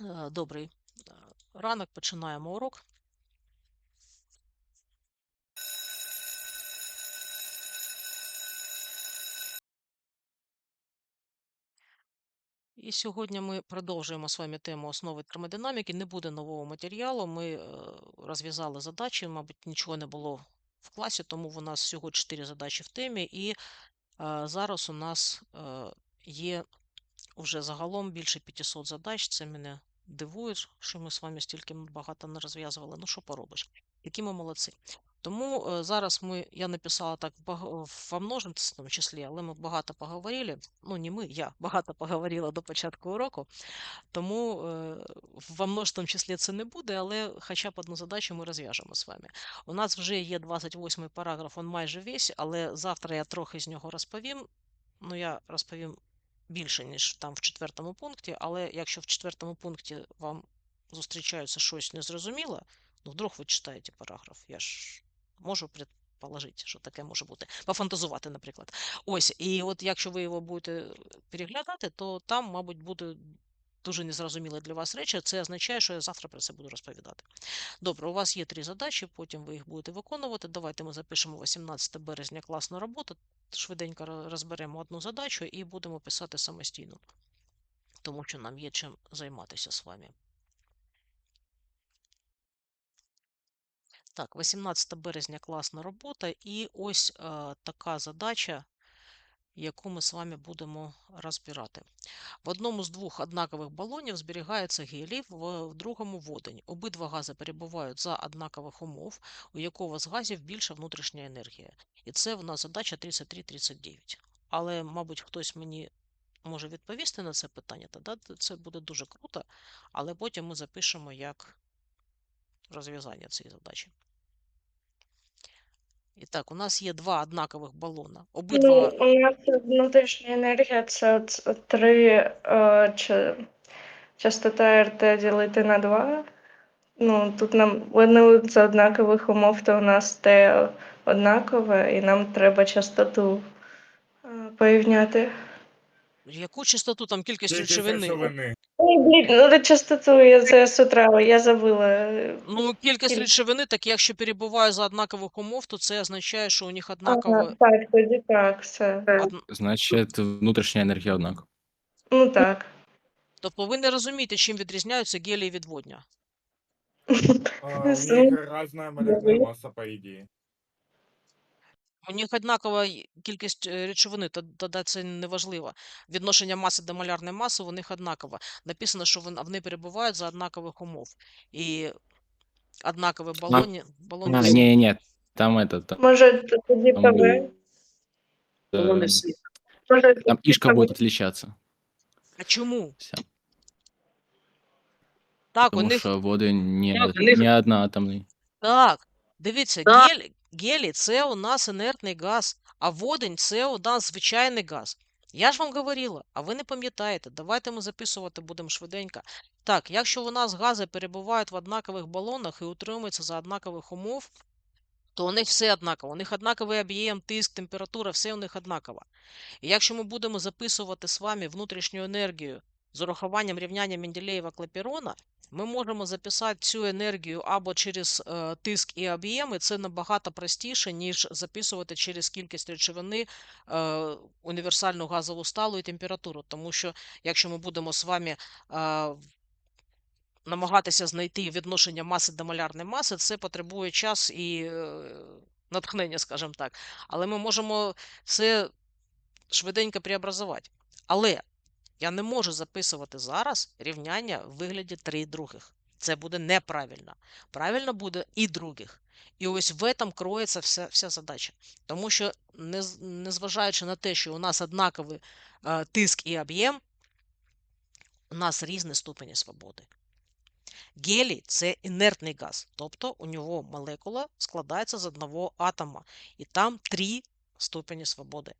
Е, Добрий е, ранок, починаємо урок. І сьогодні ми продовжуємо з вами тему основи термодинаміки. Не буде нового матеріалу. Ми е, розв'язали задачі, мабуть, нічого не було в класі, тому у нас всього 4 задачі в темі. І зараз у нас є вже загалом більше 500 задач. Це мене дивує, що ми з вами стільки багато не розв'язували. Ну, що поробиш? Які ми молодці. Тому е, зараз ми, я написала так в множественному числі, але ми багато поговорили. Ну, не ми, я багато поговорила до початку уроку. Тому е, во множественному числі це не буде, але хоча б одну задачу ми розв'яжемо з вами. У нас вже є 28 параграф, він майже весь, але завтра я трохи з нього розповім. Ну, я розповім більше, ніж там в четвертому пункті, але якщо в четвертому пункті вам зустрічається щось незрозуміле, ну вдруг ви читаєте параграф. Я ж можу предположити, що таке може бути. Пофантазувати, наприклад. Ось, і от якщо ви його будете переглядати, то там, мабуть, буде дуже незрозумілі для вас речі. Це означає, що я завтра про це буду розповідати. Добре, у вас є три задачі, потім ви їх будете виконувати. Давайте ми запишемо 18 березня класна робота. Швиденько розберемо одну задачу і будемо писати самостійно, тому що нам є чим займатися з вами. Так, 18 березня класна робота, і ось е, така задача, яку ми з вами будемо розбирати. В одному з двох однакових балонів зберігається гелій, в, другому водень. Обидва гази перебувають за однакових умов, у якого з газів більша внутрішня енергія. І це в нас задача 33-39. Але, мабуть, хтось мені може відповісти на це питання, тоді це буде дуже круто, але потім ми запишемо як розв'язання цієї задачі. І так, у нас є два однакових балона. Ну, у нас внутрішня енергія це ц- три е, ч- частота РТ ділити на 2. Ну, тут нам вони за однакових умов, то у нас Т однакове, і нам треба частоту е, порівняти. Яку частоту там кількість речовини? речовини. Ой, блін, ну за частоту я це з утра, я забула. Ну, кількість Кіль- речовини, так якщо перебуває за однакових умов, то це означає, що у них Ага, однаково. так, тоді так, все. Одн... Значить, внутрішня енергія однакова. Ну так. Тобто ви не розумієте, чим відрізняються гелій від водня. У них разная молекулярная масса, по идее. У них однакова й- кількість е, речовини, то- тоді це не важливо. Відношення маси до малярної маси у них однакове. Написано, що вони, вони перебувають за однакових умов. І однакові балоні, балоні А, всі- ні, ні, там это, там, Може, тоді там, ПВ? э, Може, там ишка будет отличаться. А чому? Вся. Так, у Потому них что воды не, Так, у них- не одноатомные. Так, дивіться, гель, гелій це у нас інертний газ, а водень це у нас звичайний газ. Я ж вам говорила, а ви не пам'ятаєте. Давайте ми записувати будемо швиденько. Так, якщо у нас гази перебувають в однакових балонах і утримуються за однакових умов, то у них все однаково. У них однаковий об'єм, тиск, температура, все у них однаково. І якщо ми будемо записувати з вами внутрішню енергію з урахуванням рівняння Менделєєва клапірона, ми можемо записати цю енергію або через е, тиск і об'єм, і це набагато простіше, ніж записувати через кількість речовини е, універсальну газову сталу і температуру. Тому що якщо ми будемо з вами е, намагатися знайти відношення маси до малярної маси, це потребує час і натхнення, скажімо так. Але ми можемо все швиденько преобразувати. Але я не можу записувати зараз рівняння в вигляді 3 других. Це буде неправильно. Правильно буде і других. І ось в этом кроється вся, вся задача. Тому що, незважаючи на те, що у нас однаковий е, тиск і об'єм, у нас різні ступені свободи. Гелій це інертний газ, тобто у нього молекула складається з одного атома, і там три ступені свободи.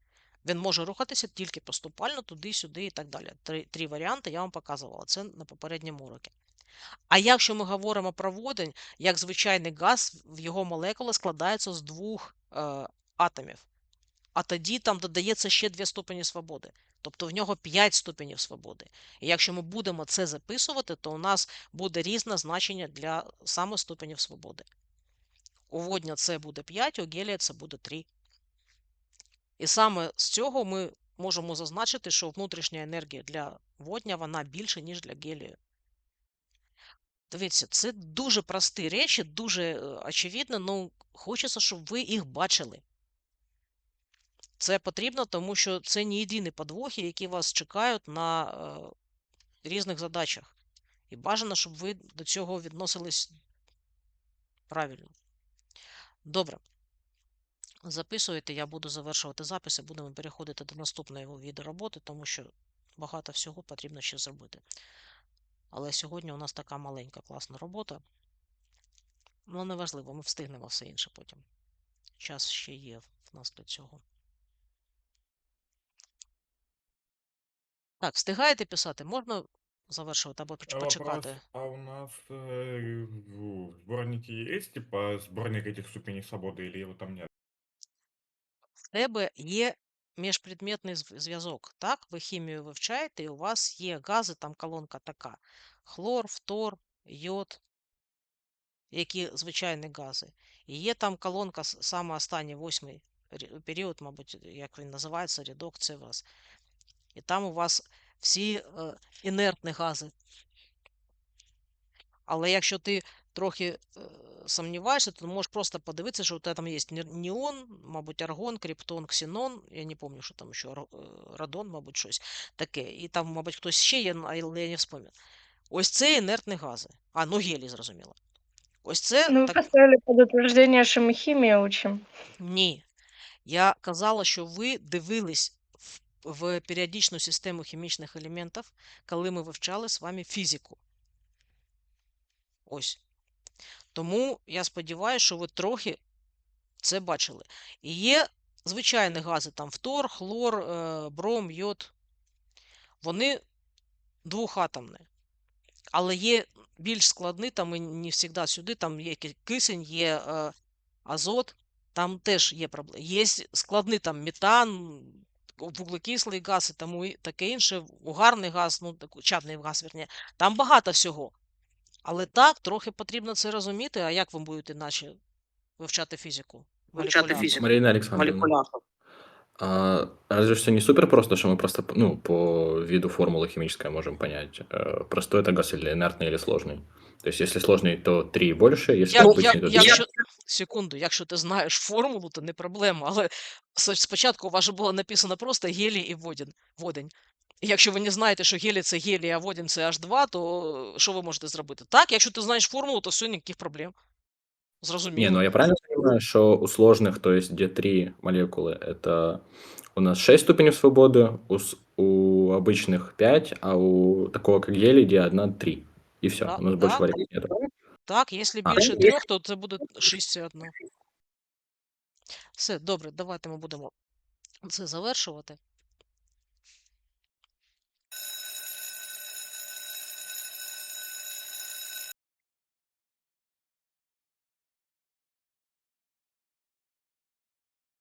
Він може рухатися тільки поступально туди-сюди і так далі. Три, три варіанти я вам показувала це на попередньому уроці. А якщо ми говоримо про водень, як звичайний газ, в його молекули складаються з двох е, атомів. А тоді там додається ще дві ступені свободи. Тобто в нього 5 ступенів свободи. І якщо ми будемо це записувати, то у нас буде різне значення для саме ступенів свободи. У водня це буде 5, у гелія це буде 3. І саме з цього ми можемо зазначити, що внутрішня енергія для водня вона більша, ніж для гелію. Дивіться, це дуже прості речі, дуже е, очевидно, ну хочеться, щоб ви їх бачили. Це потрібно, тому що це не єдині подвохи, які вас чекають на е, різних задачах. І бажано, щоб ви до цього відносились правильно. Добре. Записуєте, я буду завершувати запис і будемо переходити до наступної відео роботи, тому що багато всього потрібно ще зробити. Але сьогодні у нас така маленька класна робота. Ну, неважливо, ми встигнемо все інше потім. Час ще є в нас для цього. Так, встигаєте писати? Можна завершувати або поч- А Вопрос, почекати? а у нас э, в сборнике есть типа сборник этих ступеней свободы или его там нет? Тебе є міжпредметний зв- зв'язок. Так, ви хімію вивчаєте, і у вас є гази, там колонка така: хлор, фтор, йод, які звичайні гази. І є там колонка, саме останній восьмий рі- період, мабуть, як він називається, редукція у вас. І там у вас всі е, інертні гази. Але якщо ти трохи е, сумніваєшся, то можеш просто подивитися, що у тебе там ні- неон, мабуть, аргон, криптон, ксенон. Я не пам'ятаю, що там ще е, радон, мабуть, щось таке. І там, мабуть, хтось ще є, але я не вспомню. Ось це інертні гази. А, ну гелій, зрозуміло. Ось це Ну, вы так. поставили под утверждение, что мы химию учим. Ні. Я казала, що ви дивились в, в періодичну систему хімічних елементів, коли ми вивчали з вами фізику. Ось. Тому я сподіваюся, що ви трохи це бачили. І є звичайні гази, там фтор, хлор, е, бром, йод. Вони двохатомні. Але є більш складні, там і не завжди сюди, там є кисень, є е, азот, там теж є проблеми. Є складний там метан, вуглекислий газ і тому таке інше, угарний газ, ну чадний газ, верні. Там багато всього. Але так, трохи потрібно це розуміти, а як ви будете іначе вивчати фізику? Вивчати Молекулярну? фізику. Марина Александровна, Молекулярно. а разве все не супер просто, что мы просто ну, по виду формулы химической можем понять, э, простой это газ или инертный или сложный? То есть, если сложный, то 3 больше, если Я, обычный, я, то 2. якщо, секунду, якщо ти знаєш формулу, то не проблема. Але с- спочатку у вас же було написано просто гелій і водень. водень. І якщо ви не знаєте, що гелій це гелій, а водень це H2, то що ви можете зробити? Так, якщо ти знаєш формулу, то все, ніяких проблем. Зрозуміло. Не, ну я правильно понимаю, что у сложных, то есть где 3 молекулы, это у нас 6 ступеней свободы, у, с- у обычных 5, а у такого как гелий, где 1, 3. И все, Да, у нас больше да, вариантов нет. Так, якщо А, більше ну, трьох, то це буде 6 і 1. Все, добре, давайте ми будемо це завершувати.